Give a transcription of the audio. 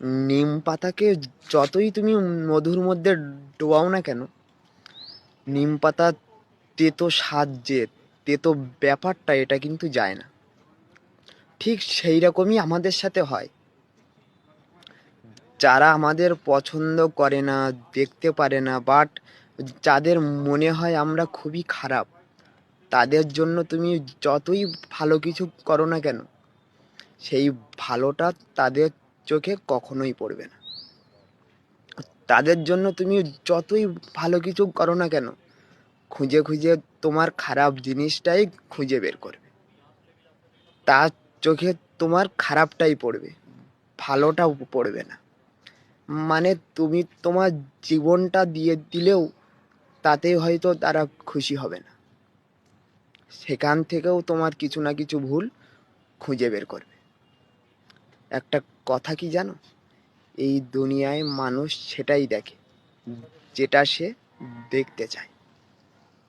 নিম পাতাকে যতই তুমি মধুর মধ্যে ডোবাও না কেন, নিম পাতা তেতো স্বাদ যে তেতো ব্যাপারটা এটা কিন্তু যায় না। ঠিক সেই রকমই আমাদের সাথে হয়। যারা আমাদের পছন্দ করে না, দেখতে পারে না বাট যাদের মনে হয় আমরা খুবই খারাপ, তাদের জন্য তুমি যতই ভালো কিছু করো না কেন, সেই ভালোটা তাদের চোখে কখনোই পড়বে না। তাদের জন্য তুমি যতই ভালো কিছু করো না কেন, খুঁজে খুঁজে তোমার খারাপ জিনিসটাই খুঁজে বের করবে। তার চোখে তোমার খারাপটাই পড়বে, ভালোটাও পড়বে না। মানে তুমি তোমার জীবনটা দিয়ে দিলেও তাতে হয়তো তারা খুশি হবে না। সেখান থেকেও তোমার কিছু না কিছু ভুল খুঁজে বের করবে। একটা কথা কি জানো? এই দুনিয়ায় মানুষ সেটাই দেখে যেটা সে দেখতে চায়।